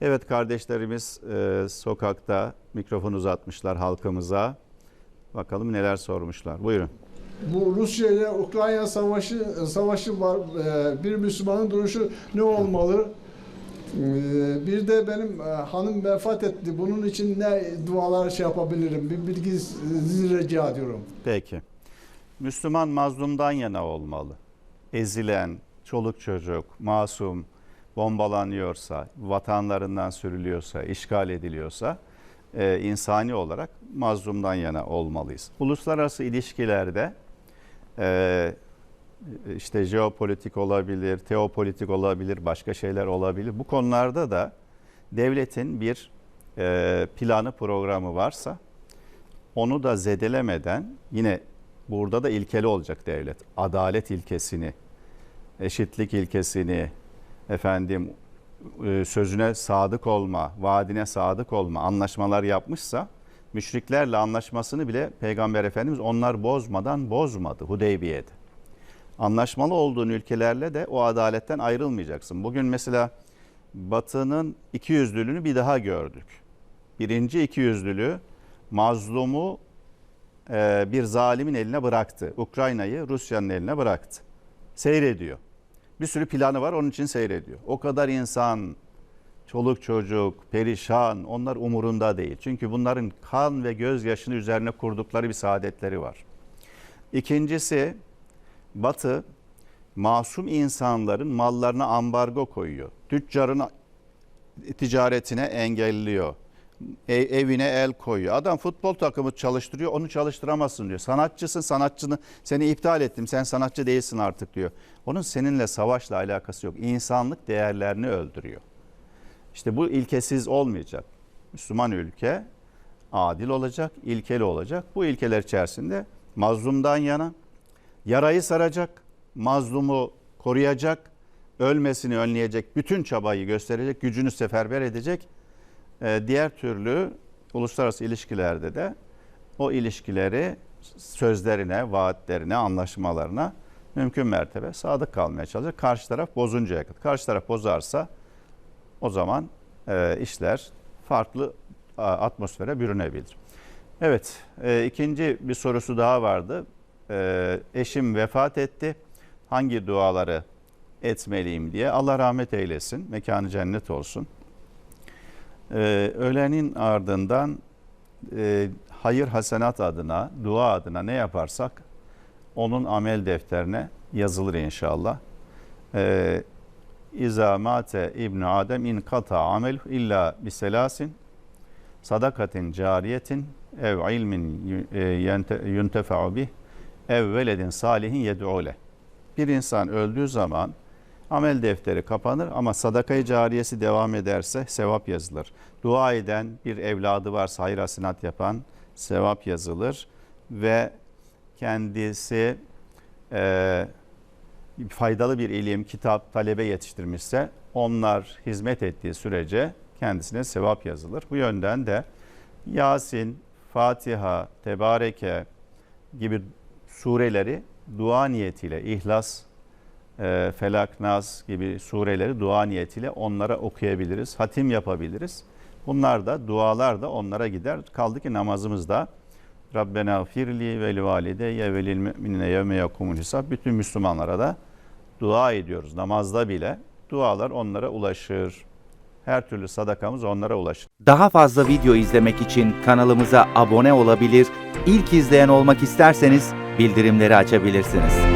Evet kardeşlerimiz e, sokakta mikrofon uzatmışlar halkımıza. Bakalım neler sormuşlar. Buyurun. Bu Rusya ile Ukrayna savaşı savaşı var. Ee, Bir Müslümanın duruşu ne olmalı? Ee, Bir de benim e, hanım vefat etti. Bunun için ne dualar şey yapabilirim? Bir bilginizi rica ediyorum. Peki. Müslüman mazlumdan yana olmalı. Ezilen, çoluk çocuk, masum bombalanıyorsa, vatanlarından sürülüyorsa, işgal ediliyorsa e, insani olarak mazlumdan yana olmalıyız. Uluslararası ilişkilerde e, işte jeopolitik olabilir, teopolitik olabilir, başka şeyler olabilir. Bu konularda da devletin bir e, planı, programı varsa onu da zedelemeden yine burada da ilkeli olacak devlet. Adalet ilkesini, eşitlik ilkesini, efendim e, sözüne sadık olma, vaadine sadık olma, anlaşmalar yapmışsa müşriklerle anlaşmasını bile Peygamber Efendimiz onlar bozmadan bozmadı Hudeybiye'de. Anlaşmalı olduğun ülkelerle de o adaletten ayrılmayacaksın. Bugün mesela Batı'nın ikiyüzlülüğünü bir daha gördük. Birinci ikiyüzlülüğü mazlumu e, bir zalimin eline bıraktı. Ukrayna'yı Rusya'nın eline bıraktı. Seyrediyor. Bir sürü planı var onun için seyrediyor. O kadar insan, çoluk çocuk, perişan onlar umurunda değil. Çünkü bunların kan ve gözyaşını üzerine kurdukları bir saadetleri var. İkincisi Batı masum insanların mallarına ambargo koyuyor. Tüccarın ticaretine engelliyor. E- evine el koyuyor. Adam futbol takımı çalıştırıyor, onu çalıştıramazsın diyor. Sanatçısın, sanatçını seni iptal ettim. Sen sanatçı değilsin artık diyor. Onun seninle savaşla alakası yok. İnsanlık değerlerini öldürüyor. İşte bu ilkesiz olmayacak. Müslüman ülke adil olacak, ilkeli olacak. Bu ilkeler içerisinde mazlumdan yana yarayı saracak, mazlumu koruyacak, ölmesini önleyecek bütün çabayı gösterecek, gücünü seferber edecek. Ee, diğer türlü uluslararası ilişkilerde de o ilişkileri sözlerine, vaatlerine, anlaşmalarına mümkün mertebe sadık kalmaya çalışacak. Karşı taraf bozuncaya kadar. Karşı taraf bozarsa o zaman e, işler farklı atmosfere bürünebilir. Evet, e, ikinci bir sorusu daha vardı. E, eşim vefat etti. Hangi duaları etmeliyim diye. Allah rahmet eylesin, mekanı cennet olsun. Ee, öğlenin ardından e, hayır hasenat adına, dua adına ne yaparsak onun amel defterine yazılır inşallah. Ee, İza mate İbn Adem in kata amel illa biselasin sadakatin cariyetin ev ilmin e, yuntefa'u bih ev veledin salihin yed'ule. Bir insan öldüğü zaman amel defteri kapanır ama sadakayı cariyesi devam ederse sevap yazılır. Dua eden bir evladı varsa hayır hasenat yapan sevap yazılır ve kendisi e, faydalı bir ilim, kitap, talebe yetiştirmişse onlar hizmet ettiği sürece kendisine sevap yazılır. Bu yönden de Yasin, Fatiha, Tebareke gibi sureleri dua niyetiyle, İhlas, e, Felak, Nas gibi sureleri dua niyetiyle onlara okuyabiliriz. Hatim yapabiliriz. Bunlar da dualar da onlara gider. Kaldı ki namazımızda Rabbena firli ve li valideyye ve lil müminine yevme yakumul hisab. Bütün Müslümanlara da dua ediyoruz. Namazda bile dualar onlara ulaşır. Her türlü sadakamız onlara ulaşır. Daha fazla video izlemek için kanalımıza abone olabilir, ilk izleyen olmak isterseniz bildirimleri açabilirsiniz.